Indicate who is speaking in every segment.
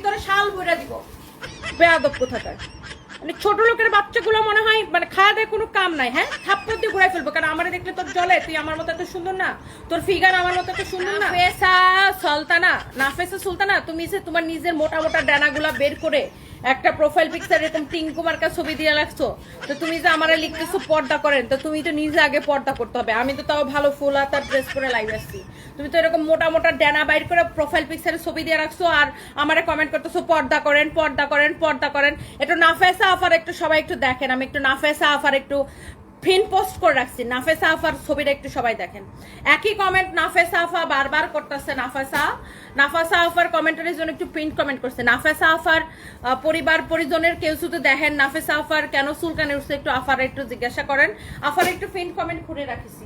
Speaker 1: ভিতরে শাল বইরা দিব। বেয়াদব কোথাকার। মানে ছোট লোকের বাচ্চাগুলো মনে হয় মানে খাওয়া দেয় কোনো কাম নাই হ্যাঁ? থাপ্পড় দিয়ে ঘুরাই ফেলব। কারণ আমার দেখলে তোর জলে তুই আমার মতো এত সুন্দর না। তোর ফিগার আমার মতো এত সুন্দর না। সলতানা সুলতানা। নাফেসা সুলতানা তুমি যে তোমার নিজের মোটা মোটা ডানাগুলা বের করে একটা প্রোফাইল পিকচার এরকম টিঙ্কু মার্কা ছবি দিয়ে রাখছো, তো তুমি যে আমারে লিখতেছো পর্দা করেন, তো তুমি তো নিজে আগে পর্দা করতে হবে। আমি তো তাও ভালো ফুল হাতার ড্রেস করে লাইভ আসছি। তুমি তো এরকম মোটা মোটা ডানা বাইর করে প্রোফাইল পিকচারে ছবি দিয়ে রাখছো আর আমারে কমেন্ট করতেছো, পর্দা করেন পর্দা করেন পর্দা করেন। একটু নাফেসা আফার একটু সবাই একটু দেখেন, আমি একটু নাফেসা আফার একটু ফিন পোস্ট করে রাখছি। নাফেসা আফার ছবিটা একটু সবাই দেখেন। একই কমেন্ট নাফেসা আফা বারবার করতেছে, নাফেসা। নাফাসা আফার কমেন্টারের জন্য একটু প্রিন্ট কমেন্ট করছে। নাফাসা আফার পরিবার, পরিজনের কেউ শুধু দেখেন। নাফেসা আফার কেন চুলকানে উঠছে একটু আফার একটু জিজ্ঞাসা করেন। আফার একটু প্রিন্ট কমেন্ট খুলে রাখিছি।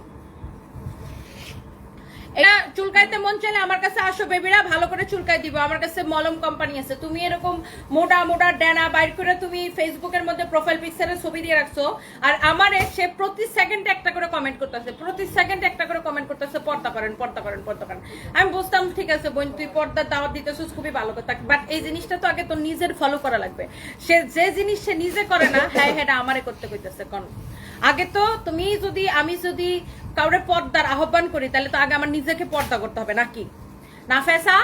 Speaker 1: এটা চুলকাইতে মন চাইলে আমার কাছে আসো, বেবিরা ভালো করে চুলকাই দিব। আমার কাছে মলম কোম্পানি আছে। তুমি এরকম মোটা মোটা ড্যানা বাইর করে তুমি ফেসবুকের মধ্যে প্রোফাইল পিকচারের ছবি দিয়ে রাখছো। আর আমার সে প্রতি সেকেন্ডে একটা করে কমেন্ট করতেছে। প্রতি সেকেন্ডে একটা করে কমেন্ট করতেছে, পর্দা করেন পর্দা করেন পর্দা করেন। আমি বুঝতাম, ঠিক আছে বোন, তুই পর্দা দাওয়াত দিতেছিস, খুবই ভালো কথা। বাট এই জিনিসটা তো আগে তো নিজের ফলো করা লাগবে। সে যে জিনিস সে নিজে করে না হ্যাঁ হ্যাঁ আমারে করতে কইতেছে, কোন। আগে তো তুমি যদি, আমি যদি কাউরে পর্দার আহ্বান করি, তাহলে তো আগে আমার নিজেকে পর্দা করতে হবে, নাকি? না ফেসা?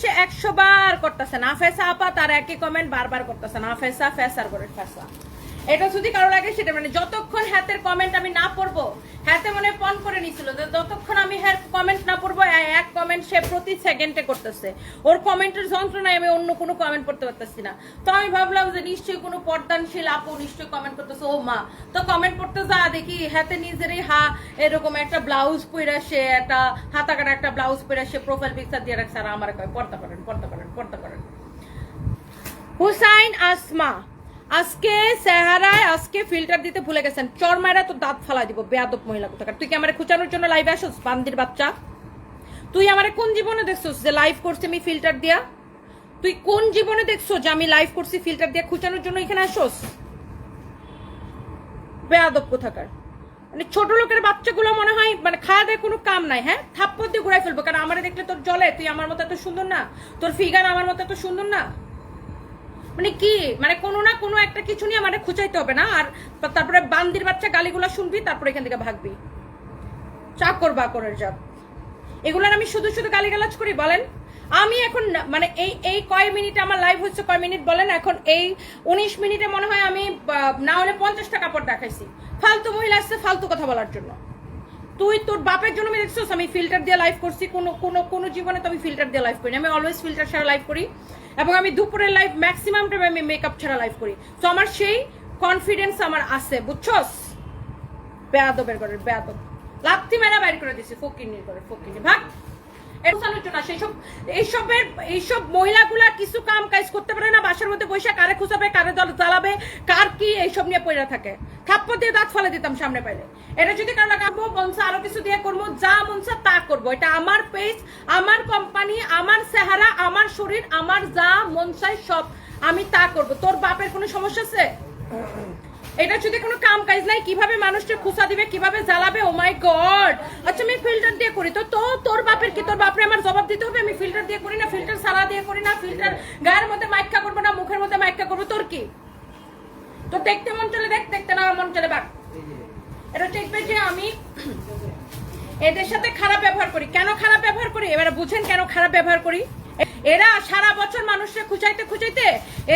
Speaker 1: সে একশো বার করতেছে, না ফেসা আপা, তার একই কমেন্ট বারবার করতেছে, না ফেসা, ফেসার করে ফেসা। এটা যদি কারও লাগে সেটা মানে যতক্ষণ হাতের কমেন্ট আমি না পড়ব, হাতে মনে পন করে নিছিল যে যতক্ষণ আমি হ্যাঁ কমেন্ট না পড়ব এক কমেন্ট সে প্রতি সেকেন্ডে করতেছে। ওর কমেন্টের যন্ত্রণায় আমি অন্য কোনো কমেন্ট পড়তে পারতেছি না। তো আমি ভাবলাম যে নিশ্চয়ই কোনো পর্দানশীল আপু নিশ্চয়ই কমেন্ট করতেছে, ও মা। তো কমেন্ট পড়তে যা, দেখি হাতে নিজেরই হা, এরকম একটা ব্লাউজ পরে সে একটা হাতা কাটা একটা ব্লাউজ পরে সে প্রোফাইল পিকচার দিয়ে রাখছে, আর আমার কয়, পর্দা করেন পর্দা করেন পর্দা করেন। হুসাইন আসমা আজকে সেহারায়, আজকে ফিল্টার দিতে ভুলে গেছেন। চরমায়রা তো দাঁত ফালাই দিব, বেয়াদব মহিলা কোথাকার। তুই কি আমার খুঁচানোর জন্য লাইভে আসোস, বান্দির বাচ্চা? তুই আমার কোন জীবনে দেখছোস যে লাইভ করছি আমি ফিল্টার দিয়া? তুই কোন জীবনে দেখছ যে আমি লাইভ করছি ফিল্টার দিয়ে খুঁচানোর জন্য এখানে আসোস? বেয়াদব কোথাকার। মানে ছোট লোকের বাচ্চাগুলো মনে হয় মানে খাওয়া দেয় কোনো কাম নাই হ্যাঁ? থাপ্পড় দিয়ে ঘুরাই ফেলব, কারণ আমার দেখলে তোর জলে, তুই আমার মতো এত সুন্দর না। তোর ফিগার আমার মতো এত সুন্দর না। মানে কি? মানে কোনো না কোনো একটা কিছু নিয়ে আমাদের খুঁচাইতে হবে না? আর তারপরে বান্দির বাচ্চা গালিগুলো শুনবি, তারপরে এখান থেকে ভাগবি। চাকর বাকরের জাত। এগুলার আমি শুধু শুধু গালিগালাজ করি, বলেন? আমি এখন মানে এই এই কয় মিনিটে আমার লাইভ হচ্ছে কয় মিনিট, বলেন? এখন এই উনিশ মিনিটে মনে হয় আমি না হলে পঞ্চাশটা কাপড় দেখাইছি। ফালতু মহিলা আসছে, ফালতু কথা বলার জন্য। তুই তোর বাপের জন্য আমি দেখছিস, আমি ফিল্টার দিয়ে লাইভ করছি। কোনো কোনো কোনো জীবনে তো আমি ফিল্টার দিয়ে লাইভ করি। আমি অলওয়েজ ফিল্টার ছাড়া লাইভ করি। এবং আমি দুপুরের লাইভ ম্যাক্সিমাম টাইম আমি মেকআপ ছাড়া লাইভ করি। তো আমার সেই কনফিডেন্স আমার আছে, বুঝছস? বেয়াদবের করে বেয়াদব। লাত্তি মেলা বাইর করে দিছি ফকিনির করে ফকিনি ভাগ। আলোচনা সেইসব এইসবের এইসব মহিলাগুলা কিছু কাম কাজ করতে পারে না, বাসার মধ্যে বসে কারে খুঁচাবে কারে দল জ্বালাবে, কার কি এইসব নিয়ে পড়ে থাকে। থাপ্পড় দিয়ে দাঁত ফেলে দিতাম সামনে পাইলে। এটা যদি কারও লাগাবো মনসা আরও কিছু দিয়ে করব, যা মনসা তা করব। এটা আমার পেজ আমার কোম্পানি আমার চেহারা, আমার শরীর, আমার যা মন চাই সব আমি তা করব। তোর বাপের কোনো সমস্যা আছে? এটা যদি কোনো কাম কাজ নাই, কীভাবে মানুষকে খুসা দিবে, কীভাবে জ্বালাবে? ও মাই গড আচ্ছা আমি ফিল্টার দিয়ে করি। তো তো, তোর বাপের কি? তোর বাপরে আমার জবাব দিতে হবে? আমি ফিল্টার দিয়ে করি না? ফিল্টার সারা দিয়ে করি না? ফিল্টার গায়ের মধ্যে মাইকা করব না, মুখের মধ্যে মাইকা করব? তোর কি? তো দেখতে মন চলে দেখ, দেখতে না মন চলে বাক এটা দেখবে যে আমি এদের সাথে খারাপ ব্যবহার করি। কেন খারাপ ব্যবহার করি? এবারে বুঝেন কেন খারাপ ব্যবহার করি? এরা সারা বছর মানুষকে খুঁচাইতে খুঁচাইতে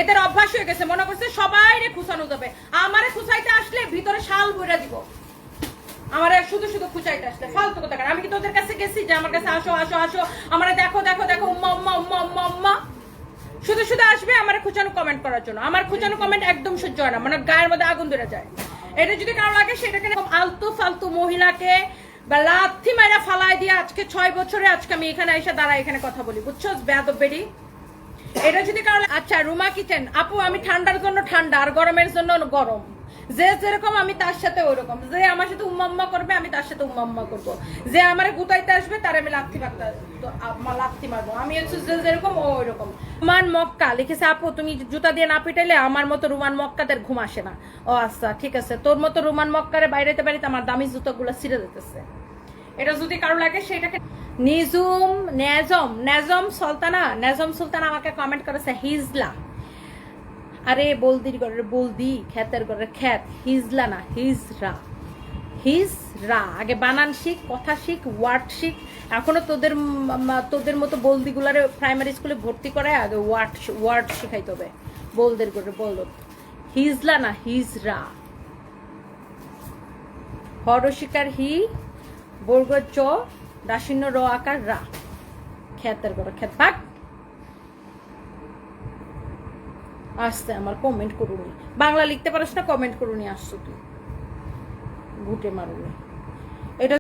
Speaker 1: এদের অভ্যাস হয়ে গেছে। মনে করছে সবাই রে খুঁচানো যাবে। আমারে খুঁচাইতে আসলে ভিতরে শাল বইরা দিব। আমার শুধু শুধু খুঁচাইতে আসলে। ফালতু কথা আমি কি তোদের কাছে গেছি যে আমার কাছে আসো আসো আসো, আমারে দেখো দেখো দেখো, উম্মা উম্মা উম্মা উম্মা উম্মা? শুধু শুধু আসবে আমার খুঁচানো কমেন্ট করার জন্য। আমার খুঁচানো কমেন্ট একদম সহ্য হয় না। মানে গায়ের মধ্যে আগুন ধরে যায়। এটা যদি কারও লাগে, সেটাকে আলতু ফালতু মহিলাকে বা লাথি ফালাই দিয়ে আজকে ছয় বছরে আজকে আমি এখানে এসে দাঁড়াই, এখানে কথা বলি। বুঝছ? বেরি এটা যদি কারও আচ্ছা রুমা কিচেন। আপু, আমি ঠান্ডার জন্য ঠান্ডা, আর গরমের জন্য গরম। যে যেরকম, আমি তার সাথে ওরকম যে আমার সাথে উম্মাম্মা করবে, আমি তার সাথে উম্মাম্মা করব। যে আমার গুতাইতে আসবে, তার আমি লাথি মারবো। আমি হচ্ছে যে যেরকম, ও রুমান মক্কা, লিখেছে, আপু, তুমি জুতা দিয়ে না পিটাইলে আমার মতো রুমান মক্কাদের ঘুম আসে না। ও আচ্ছা ঠিক আছে। তোর মতো রুমান মক্কারে বাইরেতে বাড়িতে আমার দামি জুতোগুলো ছিঁড়ে যেতেছে এটা যদি কারও লাগে সেটাকে নিজুম নেজম নেজম সুলতানা নেজম সুলতানা আমাকে কমেন্ট করেছে, হিজলা। আরে বলদির ঘরের বলদি খ্যাতের ঘরের খ্যাত হিজলা না, হিজরা। হিজরা। আগে বানান শিখ, কথা শিখ ওয়ার্ড শিখ। এখনও তোদের তোদের মতো বলদিগুলারে প্রাইমারি স্কুলে ভর্তি করে আগে ওয়ার্ড ওয়ার্ড শিখাইতে হবে। বলদের ঘরে বলদ। হিজলা না, হিজরা। হরশিকার হি বর্গ চ, দাসিন্য র আকার রা। খ্যাতের করো খ্যাত ভাগ। আসতে আমার কমেন্ট করুনি। বাংলা লিখতে পারিস না কমেন্ট করুনি, আসছো তুই ঘুটে মারুনি।